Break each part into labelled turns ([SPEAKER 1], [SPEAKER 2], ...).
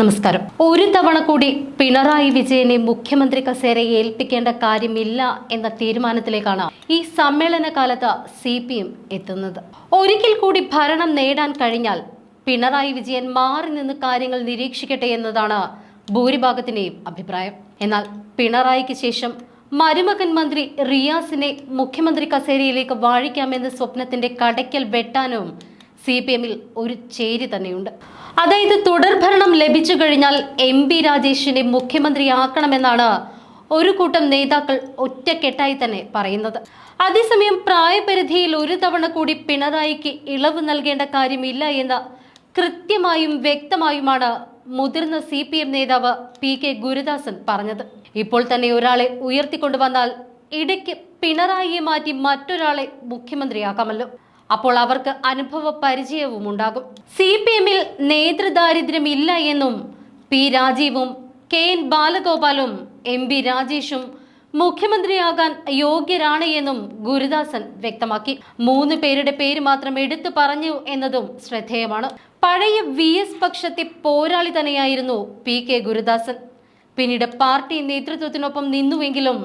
[SPEAKER 1] നമസ്കാരം. ഒരു തവണ കൂടി പിണറായി വിജയനെ മുഖ്യമന്ത്രി കസേരയെ ഏൽപ്പിക്കേണ്ട കാര്യമില്ല എന്ന തീരുമാനത്തിലേക്കാണ് ഈ സമ്മേളന കാലത്ത് സി പി എം എത്തുന്നത്. ഒരിക്കൽ കൂടി ഭരണം നേടാൻ കഴിഞ്ഞാൽ പിണറായി വിജയൻ മാറി നിന്ന് കാര്യങ്ങൾ നിരീക്ഷിക്കട്ടെ എന്നതാണ് ഭൂരിഭാഗത്തിന്റെയും അഭിപ്രായം. എന്നാൽ പിണറായിക്ക് ശേഷം മരുമകൻ മന്ത്രി റിയാസിനെ മുഖ്യമന്ത്രി കസേരയിലേക്ക് വാഴിക്കാമെന്ന സ്വപ്നത്തിന്റെ കടയ്ക്കൽ വെട്ടാനും സി പി എമ്മിൽ ഒരു ചേരി തന്നെയുണ്ട്. അതായത് തുടർഭരണം ലഭിച്ചു കഴിഞ്ഞാൽ എം പി രാജേഷിനെ മുഖ്യമന്ത്രിയാക്കണമെന്നാണ് ഒരു കൂട്ടം നേതാക്കൾ ഒറ്റക്കെട്ടായി തന്നെ പറയുന്നത്. അതേസമയം പ്രായപരിധിയിൽ ഒരു തവണ കൂടി പിണറായിക്ക് ഇളവ് നൽകേണ്ട കാര്യമില്ല എന്ന് കൃത്യമായും വ്യക്തമായുമാണ് മുതിർന്ന സി പി എം നേതാവ് പി കെ ഗുരുദാസൻ പറഞ്ഞത്. ഇപ്പോൾ തന്നെ ഒരാളെ ഉയർത്തിക്കൊണ്ടുവന്നാൽ ഇടയ്ക്ക് പിണറായിയെ മാറ്റി മറ്റൊരാളെ മുഖ്യമന്ത്രിയാക്കാമല്ലോ. അപ്പോൾ അവർക്ക് അനുഭവ പരിചയവും ഉണ്ടാകും സി പി എമ്മിൽ നേതൃദാരിദ്ര്യം ഇല്ല എന്നും പി രാജീവും കെ എൻ ബാലഗോപാലും എം പി രാജേഷും മുഖ്യമന്ത്രിയാകാൻ യോഗ്യരാണ് എന്നും ഗുരുദാസൻ വ്യക്തമാക്കി. മൂന്ന് പേരുടെ പേര് മാത്രം എടുത്തു പറഞ്ഞു എന്നതും ശ്രദ്ധേയമാണ്. പഴയ വി എസ് പക്ഷത്തെ പോരാളി തന്നെയായിരുന്നു പി കെ ഗുരുദാസൻ. പിന്നീട് പാർട്ടി നേതൃത്വത്തിനൊപ്പം നിന്നുവെങ്കിലും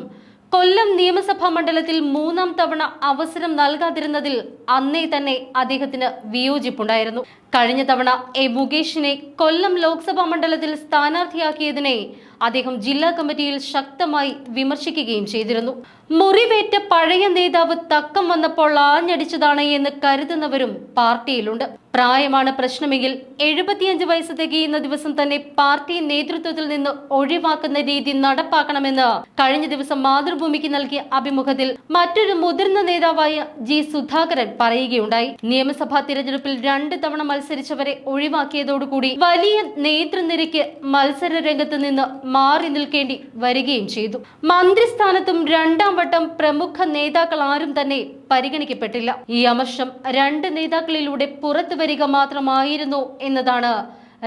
[SPEAKER 1] കൊല്ലം നിയമസഭാ മണ്ഡലത്തിൽ മൂന്നാം തവണ അവസരം നൽകാതിരുന്നതിൽ അന്നേ തന്നെ അദ്ദേഹത്തിന് വിയോജിപ്പുണ്ടായിരുന്നു. കഴിഞ്ഞ തവണ എ മുകേഷിനെ കൊല്ലം ലോക്സഭാ മണ്ഡലത്തിൽ സ്ഥാനാർത്ഥിയാക്കിയതിനെ അദ്ദേഹം ജില്ലാ കമ്മിറ്റിയിൽ ശക്തമായി വിമർശിക്കുകയും ചെയ്തിരുന്നു. മുറിവേറ്റ പഴയ നേതാവ് തക്കം വന്നപ്പോൾ ആഞ്ഞടിച്ചതാണ് എന്ന് കരുതുന്നവരും പാർട്ടിയിലുണ്ട്. പ്രായമാണ് പ്രശ്നമെങ്കിൽ എഴുപത്തിയഞ്ച് വയസ്സ് തികയുന്ന ദിവസം തന്നെ പാർട്ടി നേതൃത്വത്തിൽ നിന്ന് ഒഴിവാക്കുന്ന രീതി നടപ്പാക്കണമെന്ന് കഴിഞ്ഞ ദിവസം മാതൃഭൂമിക്ക് നൽകിയ അഭിമുഖത്തിൽ മറ്റൊരു മുതിർന്ന നേതാവായ ജി സുധാകരൻ പറയുകയുണ്ടായി. നിയമസഭാ തിരഞ്ഞെടുപ്പിൽ രണ്ട് തവണ മത്സരിച്ചവരെ ഒഴിവാക്കിയതോടുകൂടി വലിയ നേതൃനിരയ്ക്ക് മത്സര രംഗത്ത് നിന്ന് മാറി നിൽക്കേണ്ടി വരികയും ചെയ്തു. മന്ത്രിസ്ഥാനത്തും രണ്ടാം വട്ടം പ്രമുഖ നേതാക്കൾ ആരും തന്നെ പരിഗണിക്കപ്പെട്ടില്ല. ഈ അമർഷം രണ്ട് നേതാക്കളിലൂടെ പുറത്തു വരിക മാത്രമായിരുന്നു എന്നതാണ്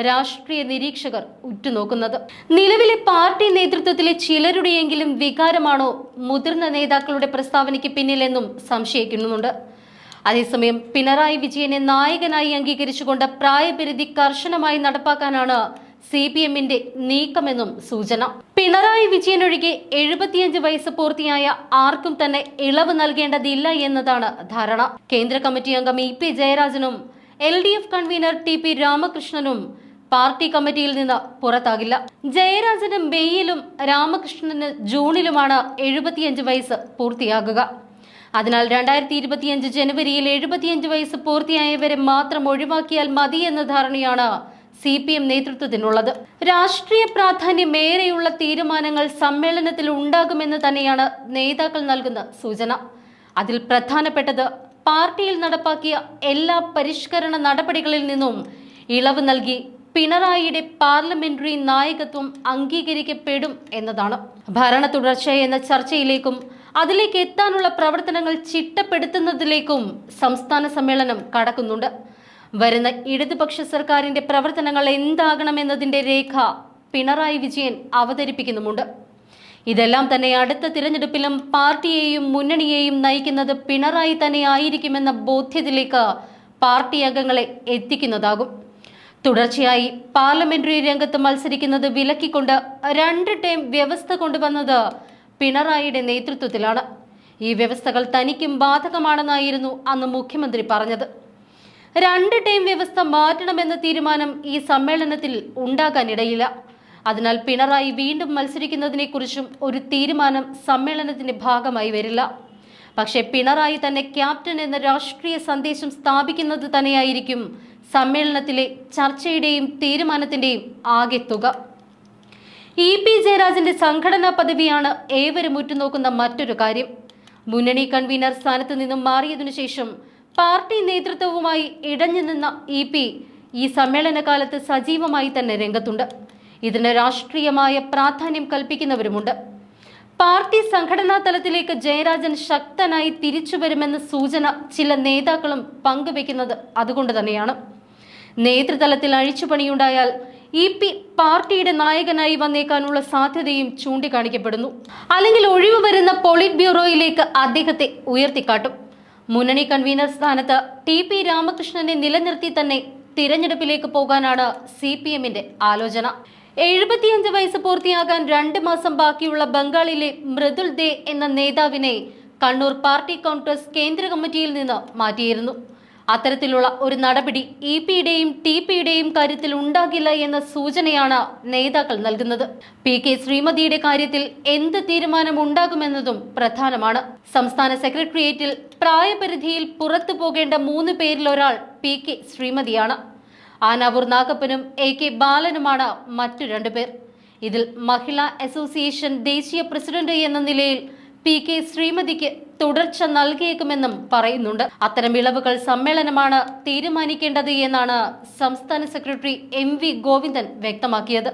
[SPEAKER 1] രാഷ്ട്രീയ നിരീക്ഷകർ ഉറ്റുനോക്കുന്നത്. നിലവിലെ പാർട്ടി നേതൃത്വത്തിലെ ചിലരുടെയെങ്കിലും വികാരമാണോ മുതിർന്ന നേതാക്കളുടെ പ്രസ്താവനയ്ക്ക് പിന്നിലെന്നും സംശയിക്കുന്നുണ്ട് അതേസമയം പിണറായി വിജയനെ നായകനായി അംഗീകരിച്ചുകൊണ്ട് പ്രായപരിധി കർശനമായി നടപ്പാക്കാനാണ് സി പി എമ്മിന്റെ നീക്കമെന്നും സൂചന. പിണറായി വിജയൻ ഒഴികെ എഴുപത്തിയഞ്ച് വയസ്സ് പൂർത്തിയായ ആർക്കും തന്നെ ഇളവ് നൽകേണ്ടതില്ല എന്നതാണ് ധാരണ. കേന്ദ്ര കമ്മിറ്റി അംഗം E P ജയരാജനും L D F convener T P രാമകൃഷ്ണനും party കമ്മിറ്റിയിൽ നിന്ന് പുറത്താകില്ല. ജയരാജന് മെയ്യിലും രാമകൃഷ്ണന് ജൂണിലുമാണ് എഴുപത്തിയഞ്ച് വയസ്സ് പൂർത്തിയാകുക. അതിനാൽ രണ്ടായിരത്തി ഇരുപത്തിയഞ്ച് ജനുവരിയിൽ എഴുപത്തിയഞ്ച് വയസ്സ് പൂർത്തിയായവരെ മാത്രം ഒഴിവാക്കിയാൽ മതി എന്ന ധാരണയാണ് സി പി എം നേതൃത്വത്തിനുള്ളത്. രാഷ്ട്രീയ പ്രാധാന്യമേറെയുള്ള തീരുമാനങ്ങൾ സമ്മേളനത്തിൽ ഉണ്ടാകുമെന്ന് തന്നെയാണ് നേതാക്കൾ നൽകുന്ന സൂചന. അതിൽ പ്രധാനപ്പെട്ടത് പാർട്ടിയിൽ നടപ്പാക്കിയ എല്ലാ പരിഷ്കരണ നടപടികളിൽ നിന്നും ഇളവ് നൽകി പിണറായിയുടെ പാർലമെന്ററി നായകത്വം അംഗീകരിക്കപ്പെടും എന്നതാണ്. ഭരണ തുടർച്ച എന്ന ചർച്ചയിലേക്കും അതിലേക്ക് എത്താനുള്ള പ്രവർത്തനങ്ങൾ ചിട്ടപ്പെടുത്തുന്നതിലേക്കും സംസ്ഥാന സമ്മേളനം കടക്കുന്നുണ്ട്. വരുന്ന ഇടതുപക്ഷ സർക്കാരിന്റെ പ്രവർത്തനങ്ങൾ എന്താകണമെന്നതിന്റെ രേഖ പിണറായി വിജയൻ അവതരിപ്പിക്കുന്നുമുണ്ട്. ഇതെല്ലാം തന്നെ അടുത്ത തിരഞ്ഞെടുപ്പിലും പാർട്ടിയെയും മുന്നണിയെയും നയിക്കുന്നത് പിണറായി തന്നെ ആയിരിക്കുമെന്ന ബോധ്യത്തിലേക്ക് പാർട്ടി അംഗങ്ങളെ എത്തിക്കുന്നതാകും. തുടർച്ചയായി പാർലമെന്ററി രംഗത്ത് മത്സരിക്കുന്നത് വിലക്കിക്കൊണ്ട് രണ്ട് ടൈം വ്യവസ്ഥ കൊണ്ടുവന്നത് പിണറായിയുടെ നേതൃത്വത്തിലാണ്. ഈ വ്യവസ്ഥകൾ തനിക്കും ബാധകമാണെന്നായിരുന്നു അന്ന് മുഖ്യമന്ത്രി പറഞ്ഞത്. രണ്ട് ടീം വ്യവസ്ഥ മാറ്റണമെന്ന തീരുമാനം ഈ സമ്മേളനത്തിൽ ഉണ്ടാകാനിടയില്ല. അതിനാൽ പിണറായി വീണ്ടും മത്സരിക്കുന്നതിനെക്കുറിച്ചും ഒരു തീരുമാനം സമ്മേളനത്തിന്റെ ഭാഗമായി വരില്ല. പക്ഷേ പിണറായി തന്നെ ക്യാപ്റ്റൻ എന്ന രാഷ്ട്രീയ സന്ദേശം സ്ഥാപിക്കുന്നത് തന്നെയായിരിക്കും സമ്മേളനത്തിലെ ചർച്ചയുടെയും തീരുമാനത്തിന്റെയും ആകെ തുക. ഇ പി ജയരാജന്റെ സംഘടനാ പദവിയാണ് ഏവരും ഉറ്റുനോക്കുന്ന മറ്റൊരു കാര്യം. മുന്നണി കൺവീനർ സ്ഥാനത്ത് നിന്നും മാറിയതിനു ശേഷം പാർട്ടി നേതൃത്വവുമായി ഇടഞ്ഞു നിന്ന ഇ പി ഈ സമ്മേളന കാലത്ത് സജീവമായി തന്നെ രംഗത്തുണ്ട്. ഇതിന് രാഷ്ട്രീയമായ പ്രാധാന്യം കൽപ്പിക്കുന്നവരുമുണ്ട്. പാർട്ടി സംഘടനാ തലത്തിലേക്ക് ജയരാജൻ ശക്തനായി തിരിച്ചു വരുമെന്ന സൂചന ചില നേതാക്കളും പങ്കുവെക്കുന്നത് അതുകൊണ്ട് തന്നെയാണ്. നേതൃതലത്തിൽ അഴിച്ചുപണിയുണ്ടായാൽ ഇ പി പാർട്ടിയുടെ നായകനായി വന്നേക്കാനുള്ള സാധ്യതയും ചൂണ്ടിക്കാണിക്കപ്പെടുന്നു. അല്ലെങ്കിൽ ഒഴിവ് വരുന്ന പോളിറ്റ് ബ്യൂറോയിലേക്ക് അദ്ദേഹത്തെ ഉയർത്തിക്കാട്ടും. മുന്നണി കൺവീനർ സ്ഥാനത്ത് ടി പി രാമകൃഷ്ണനെ നിലനിർത്തി തന്നെ തിരഞ്ഞെടുപ്പിലേക്ക് പോകാനാണ് സി പി എമ്മിന്റെ ആലോചന. എഴുപത്തിയഞ്ച് വയസ്സ് പൂർത്തിയാകാൻ രണ്ട് മാസം ബാക്കിയുള്ള ബംഗാളിലെ മൃദുൽ ദേ എന്ന നേതാവിനെ കണ്ണൂർ പാർട്ടി കോൺഗ്രസ് കേന്ദ്ര കമ്മിറ്റിയിൽ നിന്ന് മാറ്റിയിരുന്നു. അത്തരത്തിലുള്ള ഒരു നടപടി ഇ പിയുടെയും ടി പിയുടെയും കാര്യത്തിൽ ഉണ്ടാകില്ല എന്ന സൂചനയാണ് നേതാക്കൾ നൽകുന്നത്. പി കെ ശ്രീമതിയുടെ കാര്യത്തിൽ എന്ത് തീരുമാനം ഉണ്ടാകുമെന്നതും പ്രധാനമാണ്. സംസ്ഥാന സെക്രട്ടേറിയറ്റിൽ പ്രായപരിധിയിൽ പുറത്തു പോകേണ്ട മൂന്ന് പേരിൽ ഒരാൾ പി കെ ശ്രീമതിയാണ്. ആനാവൂർ നാഗപ്പനും എ കെ ബാലനുമാണ് മറ്റു രണ്ടുപേർ. ഇതിൽ മഹിളാ അസോസിയേഷൻ ദേശീയ പ്രസിഡന്റ് എന്ന നിലയിൽ പി കെ ശ്രീമതിക്ക് തുടർച്ച നൽകിയേക്കുമെന്നും പറയുന്നുണ്ട്. അത്തരം ഇളവുകൾ സമ്മേളനമാണ് തീരുമാനിക്കേണ്ടത് എന്നാണ് സംസ്ഥാന സെക്രട്ടറി എം വി ഗോവിന്ദൻ വ്യക്തമാക്കിയത്.